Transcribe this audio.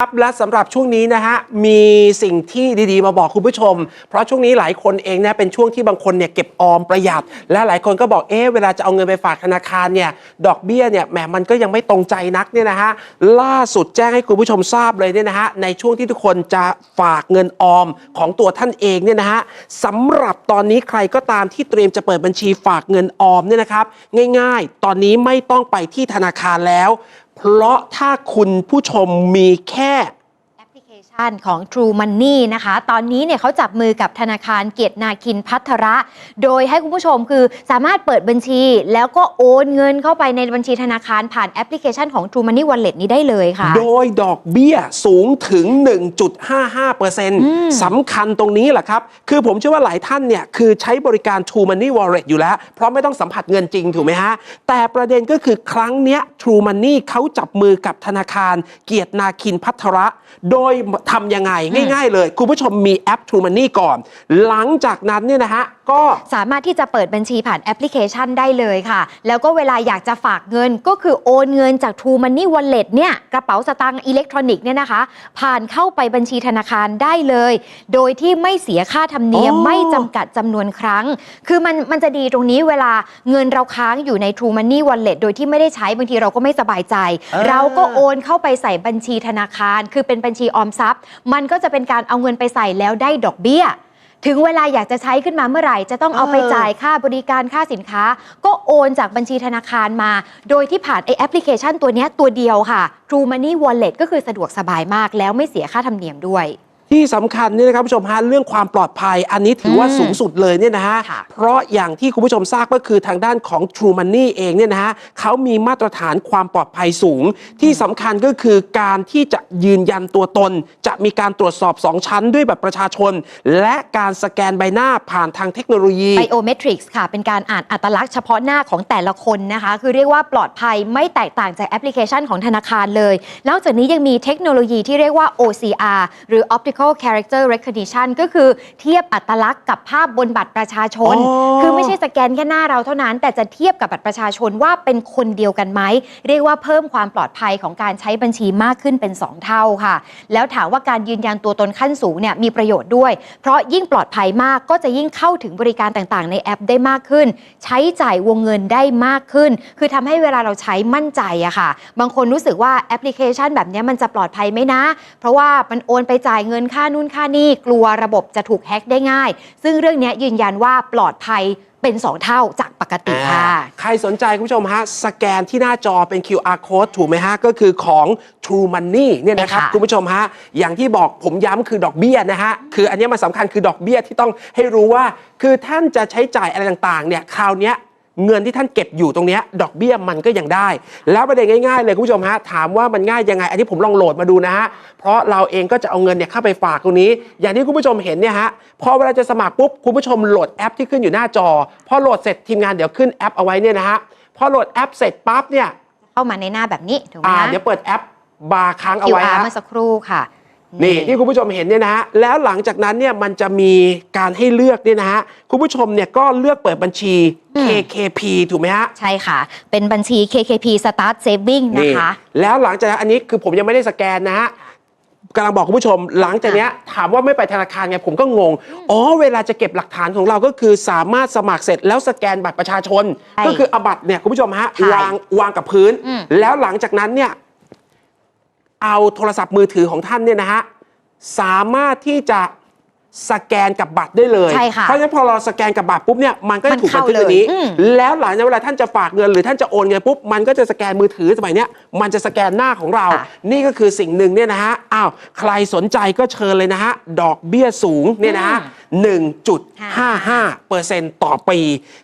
ครับและสำหรับช่วงนี้นะฮะมีสิ่งที่ดีๆ มาบอกคุณผู้ชม เพราะช่วงนี้หลายคนเองเนี่ยเป็นช่วงที่บางคนเนี่ยเก็บออมประหยัด และหลายคนก็บอกเอ๊ะเวลาจะเอาเงินไปฝากธนาคารเนี่ยดอกเบี้ยเนี่ยแหมมันก็ยังไม่ตรงใจนักเนี่ยนะฮะล่าสุดแจ้งให้คุณผู้ชมทราบเลยเนี่ยนะฮะในช่วงที่ทุกคนจะฝากเงินออมของตัวท่านเองเนี่ยนะฮะสำหรับตอนนี้ใครก็ตามที่เตรียมจะเปิดบัญชีฝากเงินออมเนี่ยนะครับง่าย ๆ ตอนนี้ไม่ต้องไปที่ธนาคารแล้ว เพราะถ้าคุณผู้ชมมีแค่ แอปพลิเคชันของ True Money นะคะ ตอนนี้เนี่ยเขาจับมือกับธนาคารเกียรตินาคินพัทระ โดยให้คุณผู้ชมคือสามารถเปิดบัญชี แล้วก็โอนเงินเข้าไปในบัญชีธนาคารผ่านแอปพลิเคชันของ True Money Wallet นี้ได้เลยค่ะ โดยดอกเบี้ยสูงถึง 1.55%สำคัญตรงนี้แหละครับ คือผมเชื่อว่าหลายท่านเนี่ยคือใช้บริการ True Money Wallet อยู่แล้ว เพราะไม่ต้องสัมผัสเงินจริงถูกไหมฮะ แต่ประเด็นก็คือครั้งเนี้ย True Money เขาจับมือกับธนาคารเกียรตินาคินพัทระ โดยทำยังไงง่าย ๆ เลย คุณผู้ชมมีแอป True Money ก่อน หลังจากนั้นเนี่ยนะฮะ ก็สามารถที่จะเปิดบัญชีผ่านแอปพลิเคชันได้เลยค่ะ แล้วก็เวลาอยากจะฝากเงินก็คือโอนเงินจาก True Money Wallet เนี่ยกระเป๋าสตางค์อิเล็กทรอนิกส์เนี่ยนะคะ ผ่านเข้าไปบัญชีธนาคารได้เลย โดยที่ไม่เสียค่าธรรมเนียมอ๋อไม่จำกัดจำนวนครั้ง คือมันมันจะดีตรงนี้เวลาเงินเราค้างอยู่ใน True Money Wallet โดยที่ไม่ได้ใช้บางทีเราก็ไม่สบายใจอ่าเราก็โอนเข้าไปใส่บัญชีธนาคาร คือเป็นบัญชีออมทรัพย์ มันก็จะเป็นการเอาเงินไปใส่แล้วได้ดอกเบี้ย ถึงเวลาอยากจะใช้ขึ้นมาเมื่อไหร่ จะต้องเอาไปเออจ่ายค่าบริการค่าสินค้า ก็โอนจากบัญชีธนาคารมา โดยที่ผ่านไอแอปพลิเคชันตัวเนี้ยตัวเดียวค่ะ True Money Wallet ก็คือสะดวกสบายมากแล้วไม่เสียค่าธรรมเนียมด้วย ที่สำคัญเนี่ยนะครับผู้ชมฮะเรื่องความปลอดภัยอันนี้ถือว่าอืมสูงสุดเลยเนี่ยนะฮะค่ะเพราะอย่างที่คุณผู้ชมทราบก็คือทางด้านของ True Money เองเนี่ยนะฮะเขามีมาตรฐานความปลอดภัยสูง ที่สำคัญก็คือการที่จะยืนยันตัวตน จะมีการตรวจสอบ 2 ชั้นด้วยแบบประชาชน และการสแกนใบหน้าผ่านทางเทคโนโลยี Biometrics ค่ะ เป็นการอ่านอัตลักษณ์เฉพาะหน้าของแต่ละคนนะคะ คือเรียกว่าปลอดภัยไม่แตกต่างจากแอปพลิเคชันของธนาคารเลยนอกจากนี้ยังมีเทคโนโลยีที่เรียกว่า OCR หรือ Optical Character Recognition ก็คือเทียบอัตลักษณ์กับภาพบนบัตรประชาชน อ๋อ คือไม่ใช่สแกนแค่หน้าเราเท่านั้น แต่จะเทียบกับบัตรประชาชนว่าเป็นคนเดียวกันไหม เรียกว่าเพิ่มความปลอดภัยของการใช้บัญชีมากขึ้นเป็น 2 เท่าค่ะ แล้วถามว่าการยืนยันตัวตนขั้นสูงเนี่ยมีประโยชน์ด้วย เพราะยิ่งปลอดภัยมากก็จะยิ่งเข้าถึงบริการต่างๆ ในแอปได้มากขึ้น ใช้จ่ายวงเงินได้มากขึ้น คือทำให้เวลาเราใช้มั่นใจอะค่ะ บางคนรู้สึกว่าแอปพลิเคชันแบบเนี้ยมันจะปลอดภัยไหมนะ เพราะว่ามันโอนไปจ่ายเงินค่านู่นค่านี่กลัวระบบจะถูกแฮ็กได้ง่าย ซึ่งเรื่องเนี้ยยืนยันว่าปลอดภัยเป็น 2 เท่าจากปกติค่ะอ่าใครสนใจคุณผู้ชมฮะ สแกนที่หน้าจอเป็น QR code ถูกไหมฮะ ก็คือของ True Money เนี่ยนะครับใช่ค่ะคุณผู้ชมฮะ อย่างที่บอกผมย้ำคือดอกเบี้ยนะฮะ คืออันเนี้ยมันสำคัญคือดอกเบี้ยที่ต้องให้รู้ว่า คือท่านจะใช้จ่ายอะไรต่างๆ เนี่ย คราวเนี้ย เงินที่ท่านเก็บอยู่ตรงเนี้ยดอกเบี้ยมันก็ยังได้ แล้วประเด็นง่ายๆเลยคุณผู้ชมฮะถามว่ามันง่ายยังไง อันนี้ผมลองโหลดมาดูนะฮะเพราะเราเองก็จะเอาเงินเนี่ยเข้าไปฝากตรงนี้ อย่างที่คุณผู้ชมเห็นเนี่ยฮะพอเวลาจะสมัครปุ๊บคุณผู้ชมโหลดแอปที่ขึ้นอยู่หน้าจอพอโหลดเสร็จทีมงานเดี๋ยวขึ้นแอปเอาไว้เนี่ยนะฮะพอโหลดแอปเสร็จปั๊บเนี่ยเข้ามาในหน้าแบบนี้ถูกไหมอ่าคะเดี๋ยวเปิดแอปบาร์ค้างเอาไว้ QR ฮะเมื่อสักครู่ค่ะ นี่ที่คุณผู้ชมเห็นเนี่ยนะฮะแล้วหลังจากนั้นเนี่ยมันจะมีการให้เลือกเนี่ยนะฮะคุณผู้ชมเนี่ยก็เลือกเปิดบัญชีอืม KKP ถูกไหมฮะใช่ค่ะ เป็นบัญชี KKP Start Saving นะคะ แล้วหลังจากนั้นอันนี้คือผมยังไม่ได้สแกนนะฮะกำลังบอกคุณผู้ชม หลังจากเนี้ยถามว่าไม่ไปธนาคารไงผมก็งง อ๋อ เวลาจะเก็บหลักฐานของเราก็คือสามารถสมัครเสร็จแล้วสแกนบัตรประชาชนใช่ก็คือเอาบัตรเนี่ยคุณผู้ชมฮะใช่วางวางกับพื้นอืมแล้วหลังจากนั้นเนี่ย เอาโทรศัพท์มือถือของท่านเนี่ยนะฮะสามารถที่จะสแกนกับบัตรได้เลย ใช่ค่ะเพราะฉะนั้นพอเราสแกนกับบัตรปุ๊บเนี่ยมันก็มัจะนถูกบันเข้าทึกในนี้เลยอืมแล้วหลังจากเวลาท่านจะฝากเงินหรือท่านจะโอนเงินปุ๊บมันก็จะสแกนมือถือสมัยเนี้ยมันจะสแกนหน้าของเราค่ะนี่ก็คือสิ่งหนึ่งเนี่ยนะฮะอ้าวใครสนใจก็เชิญเลยนะฮะดอกเบี้ยสูงเนี่ยนะฮะ1.55%ต่อปี